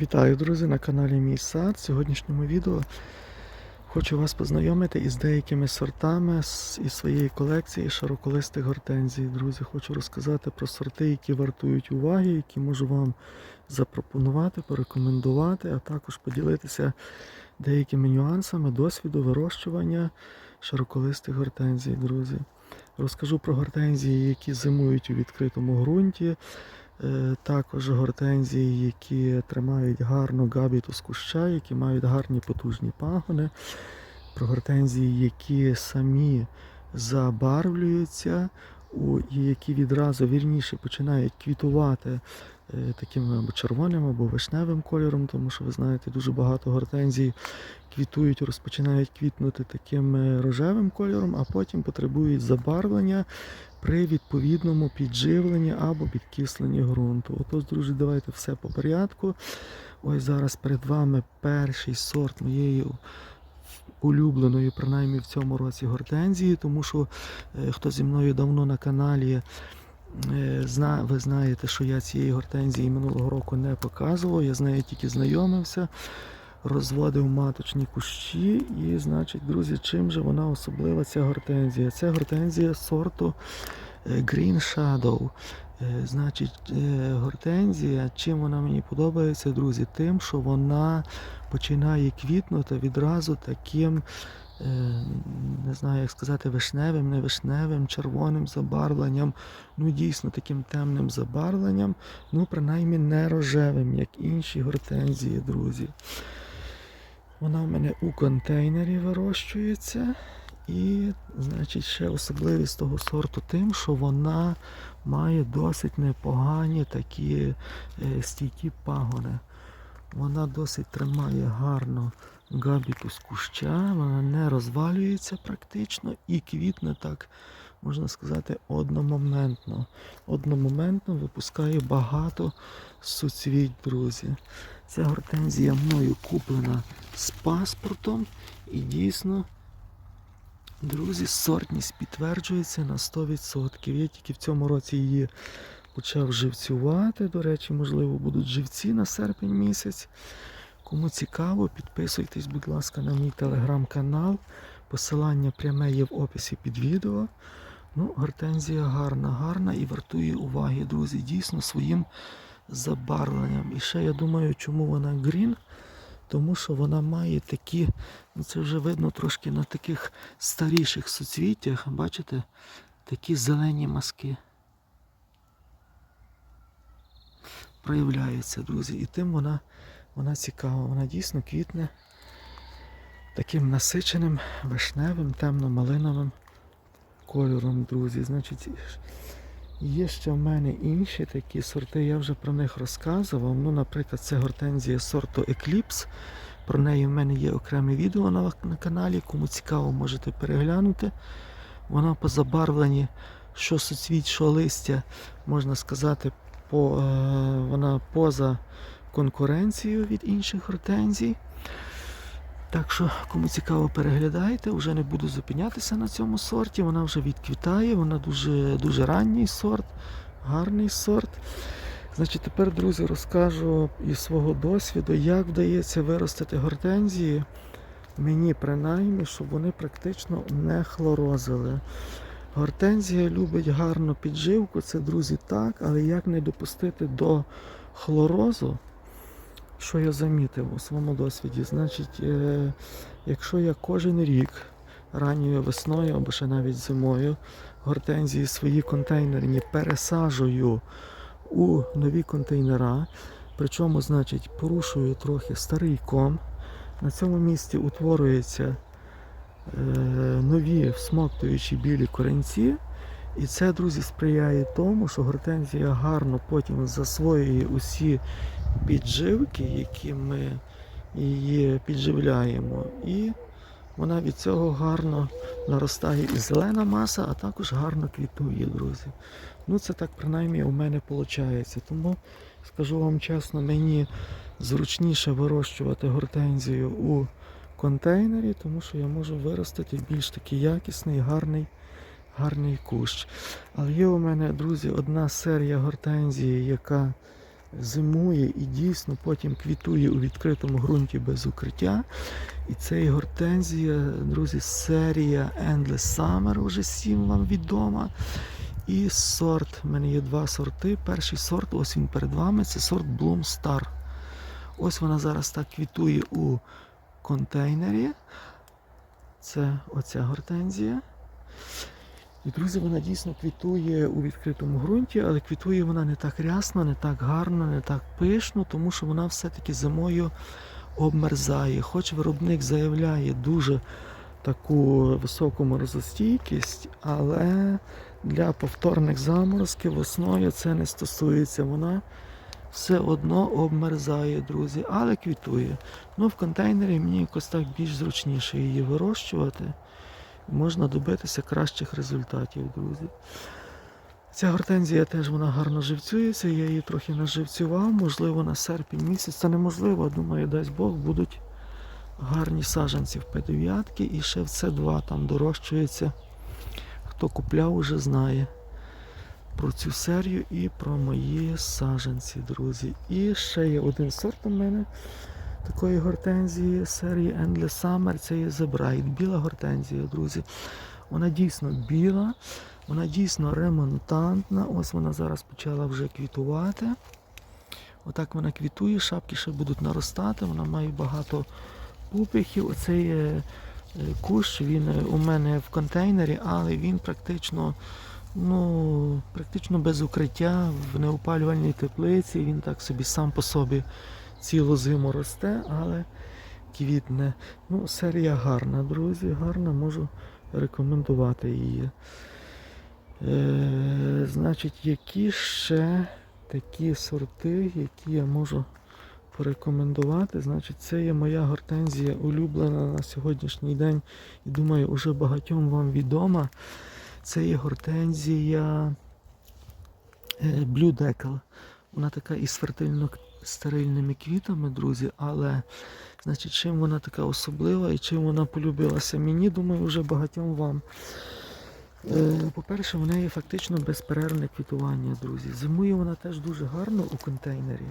Вітаю, друзі, на каналі Мій Сад. В сьогоднішньому відео хочу вас познайомити із деякими сортами із своєї колекції широколистих гортензій. Друзі, хочу розказати про сорти, які вартують уваги, які можу вам запропонувати, порекомендувати, а також поділитися деякими нюансами досвіду вирощування широколистих гортензій, друзі. Розкажу про гортензії, які зимують у відкритому ґрунті. Е, Також гортензії, які тримають гарно габітус куща, які мають гарні потужні пагони. Про гортензії, які самі забарвлюються, які відразу вірніше починають квітувати е, таким або червоним або вишневим кольором, тому що ви знаєте, дуже багато гортензій квітують, розпочинають квітнути таким е, рожевим кольором, а потім потребують забарвлення при відповідному підживленні або підкисленні ґрунту. Отож, друзі, давайте все по порядку. Ось зараз перед вами перший сорт моєї улюбленої, принаймні в цьому році гортензії, тому що е, хто зі мною давно на каналі. е, Зна, ви знаєте, що я цієї гортензії минулого року не показував, я з нею тільки знайомився, розводив маточні кущі. І, значить, друзі, чим же вона особлива ця гортензія? Це гортензія сорту е, Green Shadow. Е, Значить, е, гортензія, чим вона мені подобається, друзі, тим, що вона починає квітнути відразу таким, е, не знаю, як сказати, вишневим, не вишневим, червоним забарвленням, ну дійсно таким темним забарвленням, ну принаймні не рожевим, як інші гортензії, друзі. Вона в мене у контейнері вирощується. І, значить, ще особливість того сорту тим, що вона має досить непогані такі е, стійкі пагони. Вона досить тримає гарно габітус куща, вона не розвалюється практично і квітне так, можна сказати, одномоментно. Одномоментно випускає багато суцвіть, друзі. Ця гортензія мною куплена з паспортом і дійсно. Друзі, сортність підтверджується на 100%. Я тільки в цьому році її почав живцювати. До речі, можливо, будуть живці на серпень місяць. Кому цікаво, підписуйтесь, будь ласка, на мій телеграм-канал. Посилання пряме є в описі під відео. Ну, гортензія гарна, гарна і вартує уваги, друзі, дійсно своїм забарвленням. І ще я думаю, чому вона грін. Тому що вона має такі, ну це вже видно трошки на таких старіших суцвіттях, бачите, такі зелені маски проявляються, друзі. І тим вона, вона цікава. Вона дійсно квітне таким насиченим, вишневим, темно-малиновим кольором, друзі. Значить, є ще в мене інші такі сорти, я вже про них розказував. Ну, наприклад, це гортензія сорту Eclipse. Про неї в мене є окреме відео на, на каналі. Кому цікаво, можете переглянути. Вона по забарвленні, що суцвіт, що листя, можна сказати, по, е, вона поза конкуренцією від інших гортензій. Так що, кому цікаво, переглядайте, вже не буду зупинятися на цьому сорті. Вона вже відквітає, вона дуже, дуже ранній сорт, гарний сорт. Значить, тепер, друзі, розкажу із свого досвіду, як вдається виростити гортензії. Мені принаймні, щоб вони практично не хлорозили. Гортензія любить гарну підживку, це, друзі, так, але як не допустити до хлорозу, що я замітив у своєму досвіді? Значить, е, якщо я кожен рік ранньою весною або ще навіть зимою гортензії свої контейнерні пересаджую у нові контейнера, причому, значить, порушую трохи старий ком. На цьому місці утворюються е, нові всмоктуючі білі корінці. І це, друзі, сприяє тому, що гортензія гарно потім засвоює усі підживки, які ми її підживляємо. І вона від цього гарно наростає і зелена маса, а також гарно квітує, друзі. Ну, це так принаймні у мене виходить. Тому скажу вам чесно, мені зручніше вирощувати гортензію у контейнері, тому що я можу виростити більш такий якісний, гарний, гарний кущ. Але є у мене, друзі, одна серія гортензії, яка зимує і дійсно потім квітує у відкритому ґрунті без укриття. І це і гортензія, друзі, серія Endless Summer, вже всім вам відома. І сорт. У мене є два сорти. Перший сорт, ось він перед вами, це сорт Bloom Star. Ось вона зараз так квітує у контейнері. Це оця гортензія. І, друзі, вона дійсно квітує у відкритому ґрунті, але квітує вона не так рясно, не так гарно, не так пишно, тому що вона все-таки зимою обмерзає. Хоч виробник заявляє дуже таку високу морозостійкість, але для повторних заморозків весною це не стосується. Вона все одно обмерзає, друзі, але квітує. Ну, в контейнері мені якось так більш зручніше її вирощувати. Можна добитися кращих результатів, друзі. Ця гортензія теж вона гарно живцюється, я її трохи наживцював, можливо, на серпень місяць. Це неможливо, думаю, дасть Бог, будуть гарні саджанці в П9 і ще в С2 там дорощується. Хто купляв, уже знає про цю серію і про мої саджанці, друзі. І ще є один сорт у мене такої гортензії серії Endless Summer. Це є The Bright. Біла гортензія, друзі. Вона дійсно біла, вона дійсно ремонтантна. Ось вона зараз почала вже квітувати. Отак вона квітує, шапки ще будуть наростати, вона має багато пупихів. Оцей е, кущ, він е, у мене в контейнері, але він практично ну, практично без укриття в неопалювальній теплиці. Він так собі сам по собі цілу зиму росте, але квітне. Ну, серія гарна, друзі, гарна, можу рекомендувати її. Е, значить, які ще такі сорти, які я можу порекомендувати. Значить, це є моя гортензія улюблена на сьогоднішній день. І думаю, уже багатьом вам відома. Це є гортензія е, Blue Decal. Вона така із фертильно стерильними квітами, друзі, але значить, чим вона така особлива і чим вона полюбилася мені, думаю, вже багатьом вам. Е, По-перше, в неї фактично безперервне квітування, друзі. Зимує вона теж дуже гарно у контейнері.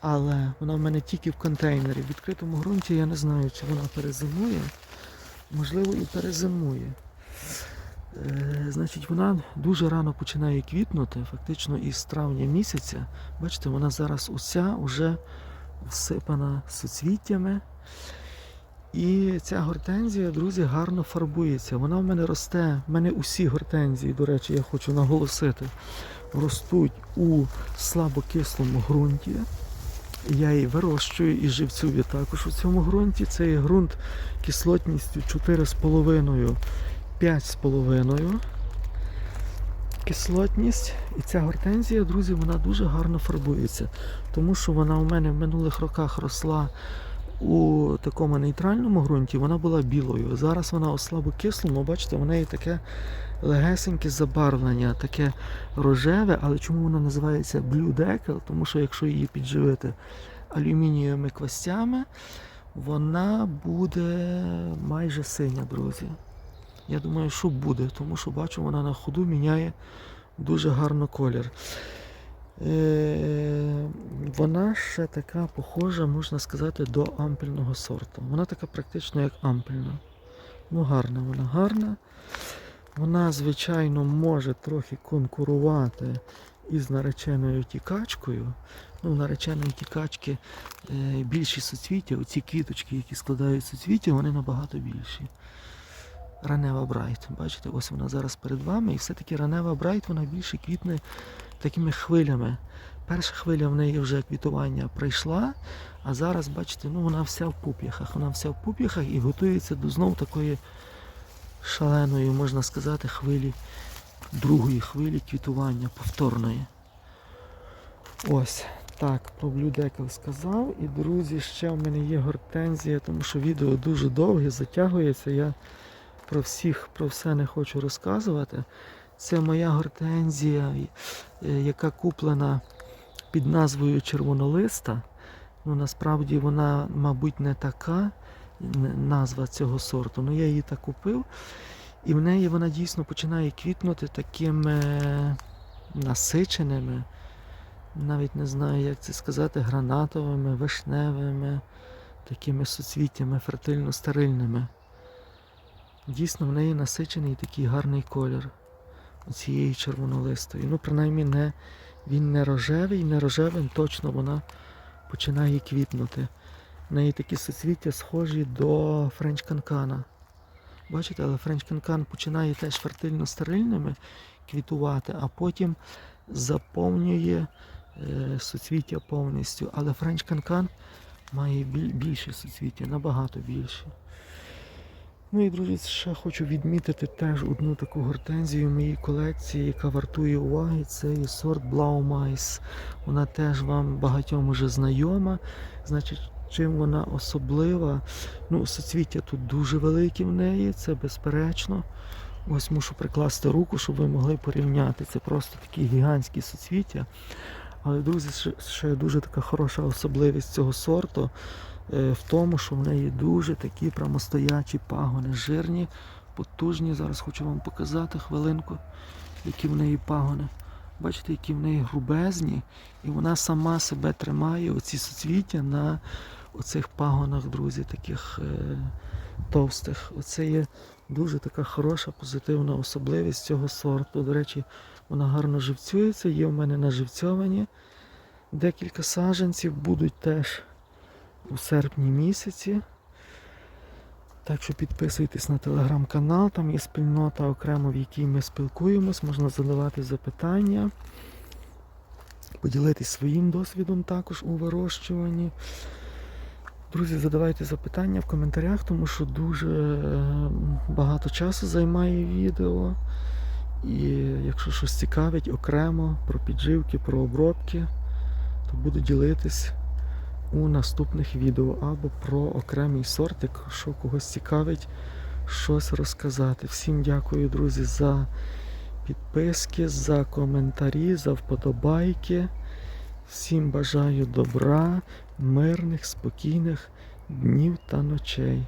Але вона в мене тільки в контейнері. В відкритому ґрунті я не знаю, чи вона перезимує. Можливо, і перезимує. Е, Значить, вона дуже рано починає квітнути, фактично із травня місяця. Бачите, вона зараз уся вже всипана суцвіттями. І ця гортензія, друзі, гарно фарбується. Вона в мене росте. В мене усі гортензії, до речі, я хочу наголосити, ростуть у слабокислому ґрунті. Я її вирощую і живцюю також у цьому ґрунті. Це є ґрунт кислотністю 4,5, 5,5 кислотність. І ця гортензія, друзі, вона дуже гарно фарбується. Тому що вона у мене в минулих роках росла у такому нейтральному ґрунті, вона була білою. Зараз вона у слабокислому, бачите, в неї таке легесеньке забарвлення, таке рожеве, але чому вона називається Blue Decal? Тому що якщо її підживити алюмінієвими квастями, вона буде майже синя, друзі. Я думаю, що буде, тому що бачу, вона на ходу міняє дуже гарно колір. Е, Вона ще така похожа, можна сказати, до ампельного сорту. Вона така практично як ампельна. Ну, гарна, вона гарна. Вона, звичайно, може трохи конкурувати із нареченою тікачкою. Ну, нареченої тікачки е, більші суцвіття, оці квіточки, які складають суцвіття, вони набагато більші. Ранева Брайт. Бачите, ось вона зараз перед вами. І все-таки ранева Брайт, вона більше квітне такими хвилями. Перша хвиля в неї вже квітування пройшла, а зараз, бачите, ну вона вся в пуп'яхах. Вона вся в пуп'яхах і готується до знов такої шаленої, можна сказати, хвилі, другої хвилі квітування повторної. Ось. Так, про блюдекл сказав. І, друзі, ще в мене є гортензія, тому що відео дуже довге, затягується. Я про всіх, про все не хочу розказувати. Це моя гортензія, е, яка куплена під назвою червонолиста. Ну, насправді вона, мабуть, не така назва цього сорту. Ну я її так купив. І в неї вона дійсно починає квітнути такими насиченими, навіть не знаю, як це сказати, гранатовими, вишневими, такими суцвіттями фертильно-стерильними. Дійсно, в неї насичений такий гарний колір цієї червонолистої. Ну, принаймні, не, він не рожевий, не рожевим точно вона починає квітнути. В неї такі суцвіття схожі до френч канкана. Бачите, але френч канкан починає теж фертильно-стерильними квітувати, а потім заповнює е, суцвіття повністю. Але френч канкан має більше суцвіття, набагато більше. Ну і друзі, ще хочу відмітити теж одну таку гортензію в моїй колекції, яка вартує уваги. Це є сорт Blaumais. Вона теж вам багатьом уже знайома. Значить, чим вона особлива? Ну, соцвіття тут дуже великі в неї, це безперечно. Ось мушу прикласти руку, щоб ви могли порівняти. Це просто такі гігантські соцвіття. Але, друзі, ще, дуже така хороша особливість цього сорту е, в тому, що в неї дуже такі прямостоячі пагони, жирні, потужні. Зараз хочу вам показати хвилинку, які в неї пагони. Бачите, які в неї грубезні, і вона сама себе тримає, оці соцвіття на оцих пагонах, друзі, таких е, товстих. Оце є дуже така хороша, позитивна особливість цього сорту. До речі, вона гарно живцюється, є в мене наживцьовані. Декілька саджанців будуть теж у серпні місяці. Так що підписуйтесь на телеграм-канал, там є спільнота окремо, в якій ми спілкуємось, можна задавати запитання, поділитись своїм досвідом також у вирощуванні. Друзі, задавайте запитання в коментарях, тому що дуже е, багато часу займає відео. І якщо щось цікавить окремо про підживки, про обробки, то буду ділитись у наступних відео або про окремий сорт, якщо когось цікавить щось розказати. Всім дякую, друзі, за підписки, за коментарі, за вподобайки. Всім бажаю добра, мирних, спокійних днів та ночей.